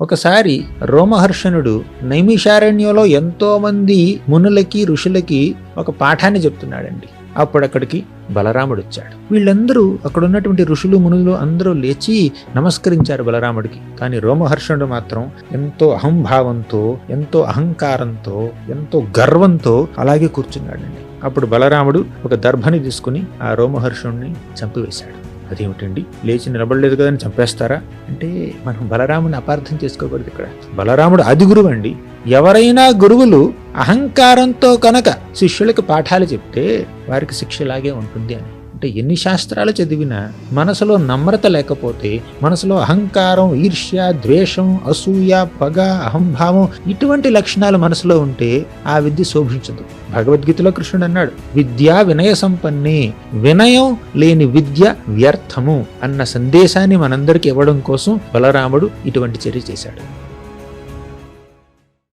ఒకసారి రోమహర్షణుడు నైమిషారణ్యంలో ఎంతోమంది మునులకి ఋషులకి ఒక పాఠాన్ని చెప్తున్నాడండి. అప్పుడు అక్కడికి బలరాముడు వచ్చాడు. వీళ్ళందరూ అక్కడ ఉన్నటువంటి ఋషులు మునులు అందరూ లేచి నమస్కరించారు బలరాముడికి. కానీ రోమహర్షణుడు మాత్రం ఎంతో అహంభావంతో ఎంతో అహంకారంతో ఎంతో గర్వంతో అలాగే కూర్చున్నాడండి. అప్పుడు బలరాముడు ఒక దర్భని తీసుకుని ఆ రోమహర్షుణ్ణి చంపివేశాడు. అదేమిటండి? లేచి నిలబడలేదు కదని చంపేస్తారా? అంటే మనం బలరాముని అపార్థం చేసుకోకూడదు ఇక్కడ. బలరాముడు అది గురువు అండి. ఎవరైనా గురువులు అహంకారంతో కనుక శిష్యులకు పాఠాలు చెప్తే వారికి శిక్షలాగే ఉంటుంది అని. అంటే ఎన్ని శాస్త్రాలు చదివినా మనసులో నమ్రత లేకపోతే మనసులో అహంకారం ఈర్ష్య ద్వేషం అసూయ పగ అహంభావం ఇటువంటి లక్షణాలు మనసులో ఉంటే ఆ విద్య శోభించదు. భగవద్గీతలో కృష్ణుడు అన్నాడు విద్యా వినయ సంపన్నే వినయం లేని విద్య వ్యర్థము అన్న సందేశాన్ని మనందరికి ఇవ్వడం కోసం బలరాముడు ఇటువంటి చర్య చేశాడు.